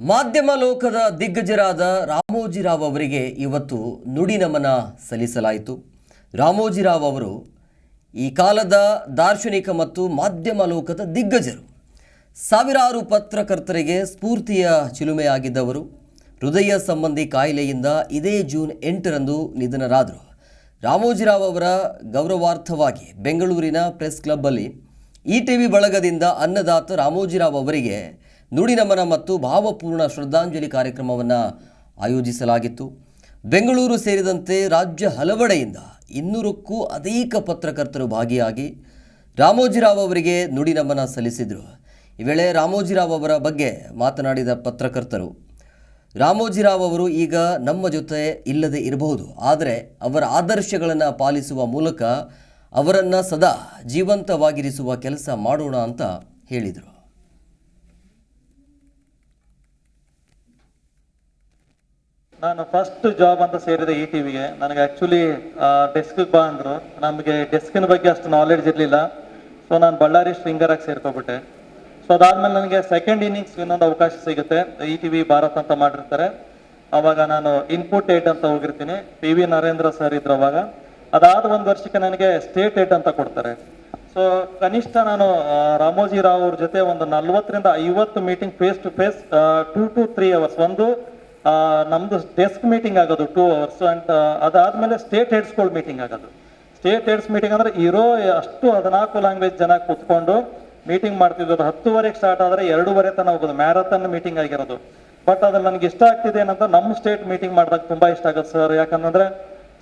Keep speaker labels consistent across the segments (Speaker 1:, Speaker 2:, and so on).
Speaker 1: ಮಾಧ್ಯಮ ಲೋಕದ ದಿಗ್ಗಜರಾದ ರಾಮೋಜಿರಾವ್ ಅವರಿಗೆ ಇವತ್ತು ನುಡಿ ನಮನ ಸಲ್ಲಿಸಲಾಯಿತು. ರಾಮೋಜಿರಾವ್ ಅವರು ಈ ಕಾಲದ ದಾರ್ಶನಿಕ ಮತ್ತು ಮಾಧ್ಯಮ ಲೋಕದ ದಿಗ್ಗಜರು. ಸಾವಿರಾರು ಪತ್ರಕರ್ತರಿಗೆ ಸ್ಫೂರ್ತಿಯ ಚಿಲುಮೆಯಾಗಿದ್ದವರು. ಹೃದಯ ಸಂಬಂಧಿ ಕಾಯಿಲೆಯಿಂದ ಇದೇ ಜೂನ್ ಎಂಟರಂದು ನಿಧನರಾದರು. ರಾಮೋಜಿರಾವ್ ಅವರ ಗೌರವಾರ್ಥವಾಗಿ ಬೆಂಗಳೂರಿನ ಪ್ರೆಸ್ ಕ್ಲಬ್ಬಲ್ಲಿ ಇ ಟಿ ವಿ ಬಳಗದಿಂದ ಅನ್ನದಾತ ರಾಮೋಜಿರಾವ್ ಅವರಿಗೆ ನುಡಿ ನಮನ ಮತ್ತು ಭಾವಪೂರ್ಣ ಶ್ರದ್ಧಾಂಜಲಿ ಕಾರ್ಯಕ್ರಮವನ್ನು ಆಯೋಜಿಸಲಾಗಿತ್ತು. ಬೆಂಗಳೂರು ಸೇರಿದಂತೆ ರಾಜ್ಯ ಹಲವೆಡೆಯಿಂದ ಇನ್ನೂರಕ್ಕೂ ಅಧಿಕ ಪತ್ರಕರ್ತರು ಭಾಗಿಯಾಗಿ ರಾಮೋಜಿರಾವ್ ಅವರಿಗೆ ನುಡಿ ನಮನ ಸಲ್ಲಿಸಿದರು. ಈ ವೇಳೆ ರಾಮೋಜಿರಾವ್ ಅವರ ಬಗ್ಗೆ ಮಾತನಾಡಿದ ಪತ್ರಕರ್ತರು, ರಾಮೋಜಿರಾವ್ ಅವರು ಈಗ ನಮ್ಮ ಜೊತೆ ಇಲ್ಲದೆ ಇರಬಹುದು. ಆದರೆ ಅವರ ಆದರ್ಶಗಳನ್ನು ಪಾಲಿಸುವ ಮೂಲಕ ಅವರನ್ನು ಸದಾ ಜೀವಂತವಾಗಿರಿಸುವ ಕೆಲಸ ಮಾಡೋಣ ಅಂತ ಹೇಳಿದರು.
Speaker 2: ನಾನು ಫಸ್ಟ್ ಜಾಬ್ ಅಂತ ಸೇರಿದೆ ಈ ಟಿವಿಗೆ ನನಗೆ ಆ್ಯಕ್ಚುಲಿ ಡೆಸ್ಕ್ ಬಾ ಅಂದರು. ನಮಗೆ ಡೆಸ್ಕಿನ ಬಗ್ಗೆ ಅಷ್ಟು ನಾಲೆಡ್ಜ್ ಇರಲಿಲ್ಲ. ಸೊ ನಾನು ಬಳ್ಳಾರಿ ಸ್ಟ್ರಿಂಗರಾಗಿ ಸೇರ್ಕೊಬಿಟ್ಟೆ ಸೊ ಅದಾದ್ಮೇಲೆ ನನಗೆ ಸೆಕೆಂಡ್ ಇನ್ನಿಂಗ್ಸ್ ಇನ್ನೊಂದು ಅವಕಾಶ ಸಿಗುತ್ತೆ. ಇ ಟಿ ವಿ ಭಾರತ್ ಅಂತ ಮಾಡಿರ್ತಾರೆ. ಅವಾಗ ನಾನು ಇನ್ಪುಟ್ ಏಟ್ ಅಂತ ಹೋಗಿರ್ತೀನಿ. ಪಿ ವಿ ನರೇಂದ್ರ ಸರ್ ಇದ್ರು ಅವಾಗ. ಅದಾದ ಒಂದು ವರ್ಷಕ್ಕೆ ನನಗೆ ಸ್ಟೇಟ್ ಏಟ್ ಅಂತ ಕೊಡ್ತಾರೆ. ಸೊ ಕನಿಷ್ಠ ನಾನು ರಾಮೋಜಿ ರಾವ್ ಅವ್ರ ಜೊತೆ ಒಂದು ನಲ್ವತ್ತರಿಂದ ಐವತ್ತು meeting face to face two to three hours ಒಂದು ನಮ್ದು ಡೆಸ್ಕ್ ಮೀಟಿಂಗ್ ಆಗೋದು ಟೂ ಅವರ್ಸ್ ಅಂಡ್ ಅದಾದ್ಮೇಲೆ ಸ್ಟೇಟ್ ಹೆಡ್ಸ್ಗಳು ಮೀಟಿಂಗ್ ಆಗೋದು. ಸ್ಟೇಟ್ ಹೆಡ್ಸ್ ಮೀಟಿಂಗ್ ಅಂದ್ರೆ ಇರೋ ಅಷ್ಟು ಹದಿನಾಲ್ಕು ಲ್ಯಾಂಗ್ವೇಜ್ ಜನ ಕೂತ್ಕೊಂಡು ಮೀಟಿಂಗ್ ಮಾಡ್ತಿದ್ದು. ಅದು ಹತ್ತುವರೆಗೆ ಸ್ಟಾರ್ಟ್ ಆದ್ರೆ ಎರಡೂವರೆ ತನಕ ಹೋಗೋದು. ಮ್ಯಾರಥಾನ್ ಮೀಟಿಂಗ್ ಆಗಿರೋದು. ಬಟ್ ಅದ್ರಲ್ಲಿ ನನಗೆ ಇಷ್ಟ ಆಗ್ತಿದೆ ಏನಂತ ನಮ್ಮ ಸ್ಟೇಟ್ ಮೀಟಿಂಗ್ ಮಾಡಿದಾಗ ತುಂಬಾ ಇಷ್ಟ ಆಗುತ್ತೆ ಸರ್ ಯಾಕಂದ್ರೆ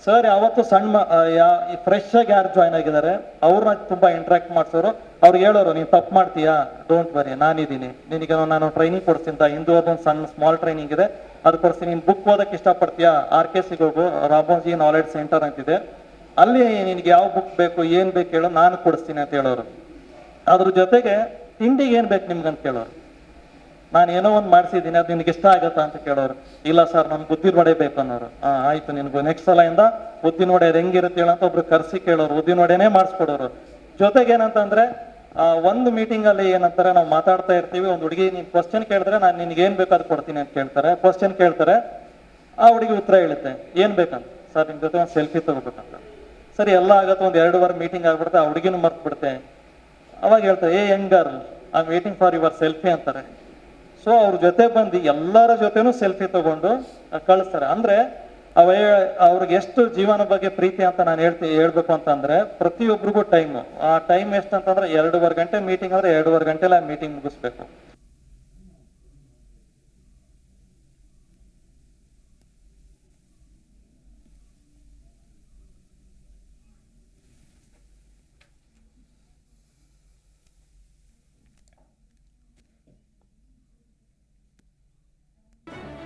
Speaker 2: ಸರ್ ಯಾವತ್ತು ಸಣ್ಣ ಯಾ ಫ್ರೆಶ್ ಆಗಿ ಯಾರು ಜಾಯ್ನ್ ಆಗಿದ್ದಾರೆ, ಅವ್ರನ್ನ ತುಂಬಾ ಇಂಟ್ರಾಕ್ಟ್ ಮಾಡಿಸೋರು. ಅವ್ರು ಹೇಳೋರು, ನೀನು ತಪ್ಪು ಮಾಡ್ತೀಯಾ? ಡೋಂಟ್ ವರಿ ನಾನಿದ್ದೀನಿ. ನಿನಗೆ ನಾನು ಟ್ರೈನಿಂಗ್ ಕೊಡ್ತೀನಿ ಇಂದು ಹಿಂದೂ ಒಂದು ಸಣ್ಣ ಸ್ಮಾಲ್ ಟ್ರೈನಿಂಗ್ ಇದೆ. ಅದು ಕೊಡ್ತೀನಿ ನೀನು ಬುಕ್ ಓದಕ್ಕೆ ಇಷ್ಟಪಡ್ತೀಯಾ? ಆರ್ ಕೆ ಸಿಗೆ ಹೋಗು. ರಾಮೋಜಿ ನಾಲೆಡ್ಜ್ ಸೆಂಟರ್ ಅಂತಿದೆ. ಅಲ್ಲಿ ನಿನಗೆ ಯಾವ ಬುಕ್ ಬೇಕು ಏನು ಬೇಕು ಹೇಳೋ ನಾನು ಕೊಡಿಸ್ತೀನಿ ಅಂತ ಹೇಳೋರು. ಅದ್ರ ಜೊತೆಗೆ ತಿಂಡಿಗೆ ಏನು ಬೇಕು ನಿಮ್ಗೆ ಅಂತ ಕೇಳೋರು. ನಾನು ಏನೋ ಒಂದು ಮಾಡಿಸಿದ್ದೀನಿ ಅದು ನಿನಗೆ ಇಷ್ಟ ಆಗತ್ತಾ ಅಂತ ಕೇಳೋರು. ಇಲ್ಲ ಸರ್ ನಮ್ಗೆ ಉದ್ದಿನ ವಡೆ ಬೇಕು ಅನ್ನೋರು. ಆ, ಆಯ್ತು ನಿನಗೂ ನೆಕ್ಸ್ಟ್ ಸಲ ಇಂದ ಉದ್ದಿನ ವಡೆ ಅದು ಹೆಂಗಿರುತ್ತೆ ಹೇಳಂತ ಒಬ್ರು ಕರ್ಸಿ ಕೇಳೋರು. ಉದ್ದಿನ ವಡೆನೇ ಮಾಡಿಸ್ಕೊಡೋರು. ಜೊತೆಗೆ ಏನಂತಂದ್ರೆ ಒಂದು ಮೀಟಿಂಗ್ ಅಲ್ಲಿ ಏನಂತಾರೆ, ನಾವು ಮಾತಾಡ್ತಾ ಇರ್ತೀವಿ. ಒಂದು ಹುಡುಗಿ, ನೀನ್ ಕ್ವಶನ್ ಕೇಳಿದ್ರೆ ನಾನು ನಿನ್ಗೆ ಏನ್ ಬೇಕಾದ್ ಕೊಡ್ತೀನಿ ಅಂತ ಕೇಳ್ತಾರೆ. ಕ್ವಶನ್ ಕೇಳ್ತಾರೆ. ಆ ಹುಡುಗಿ ಉತ್ತರ ಹೇಳುತ್ತೆ. ಏನ್ ಬೇಕಂತ? ಸರ್, ನಿಮ್ ಜೊತೆ ಒಂದು ಸೆಲ್ಫಿ ತಗೋಬೇಕಂತ. ಸರಿ, ಎಲ್ಲ ಆಗತ್ತೆ. ಒಂದ್ ವಾರ ಮೀಟಿಂಗ್ ಆಗ್ಬಿಡುತ್ತೆ. ಆ ಹುಡುಗಿನೂ ಮರ್ತ್ ಬಿಡುತ್ತೆ ಅವಾಗ ಹೇಳ್ತಾರೆ, ಏ ಹೆಂಗಾರ್ ಆ ಮೀಟಿಂಗ್ ಫಾರ್ ಯುವರ್ ಸೆಲ್ಫಿ ಅಂತಾರೆ. ಸೊ ಅವ್ರ ಜೊತೆ ಬಂದು ಎಲ್ಲರ ಜೊತೆನೂ ಸೆಲ್ಫಿ ತಗೊಂಡು ಕಳಿಸ್ತಾರೆ. ಅಂದ್ರೆ ಅವ ಅವ್ರಿಗೆ ಎಷ್ಟು ಜೀವನ ಬಗ್ಗೆ ಪ್ರೀತಿ ಅಂತ ನಾನು ಹೇಳ್ತೀನಿ ಹೇಳ್ಬೇಕು ಅಂತಂದ್ರೆ ಪ್ರತಿಯೊಬ್ಬರಿಗೂ ಟೈಮ್ ಆ ಟೈಮ್ ಎಷ್ಟು ಅಂತಂದ್ರೆ ಎರಡೂವರೆ ಗಂಟೆ ಮೀಟಿಂಗ್ ಆದ್ರೆ ಎರಡೂವರೆ ಗಂಟೆಲ್ಲ ಮೀಟಿಂಗ್ ಮುಗಿಸ್ಬೇಕು.